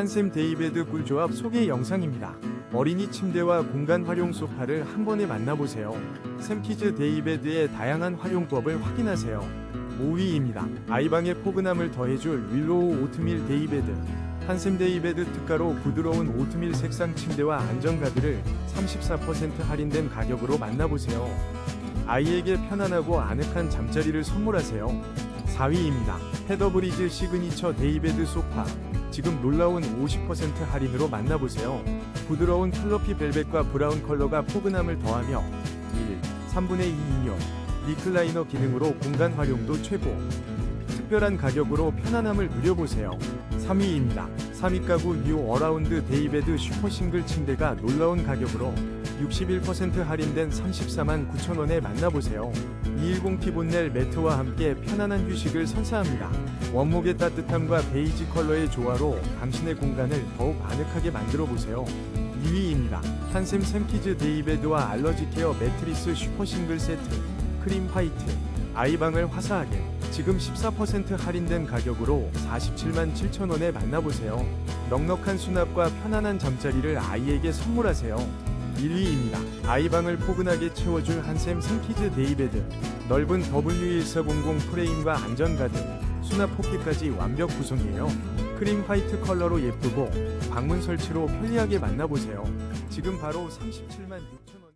한샘 데이베드 꿀조합 소개 영상입니다. 어린이 침대와 공간 활용 소파를 한 번에 만나보세요. 샘키즈 데이베드의 다양한 활용법을 확인하세요. 5위입니다. 아이방의 포근함을 더해줄 윌로우 오트밀 데이베드. 한샘 데이베드 특가로 부드러운 오트밀 색상 침대와 안정가드를 34% 할인된 가격으로 만나보세요. 아이에게 편안하고 아늑한 잠자리를 선물하세요. 4위입니다. 헤더브리즈 시그니처 데이베드 소파. 지금 놀라운 50% 할인으로 만나보세요. 부드러운 컬러피 벨벳과 브라운 컬러가 포근함을 더하며 1, 3분의 2 인용, 리클라이너 기능으로 공간 활용도 최고. 특별한 가격으로 편안함을 누려보세요. 3위입니다. 3위 가구 뉴 어라운드 데이베드 슈퍼 싱글 침대가 놀라운 가격으로 61% 할인된 34만 9천원에 만나보세요. 210T 본넬 매트와 함께 편안한 휴식을 선사합니다. 원목의 따뜻함과 베이지 컬러의 조화로 당신의 공간을 더욱 아늑하게 만들어 보세요. 2위입니다. 한샘 샘키즈 데이베드와 알러지 케어 매트리스 슈퍼 싱글 세트 크림 화이트 아이방을 화사하게 지금 14% 할인된 가격으로 47만 7천원에 만나보세요. 넉넉한 수납과 편안한 잠자리를 아이에게 선물하세요. 1위입니다. 아이방을 포근하게 채워줄 한샘 샘키즈 데이베드 넓은 W1400 프레임과 안전가드 수납 포켓까지 완벽 구성이에요. 크림 화이트 컬러로 예쁘고 방문 설치로 편리하게 만나보세요. 지금 바로 37만 6천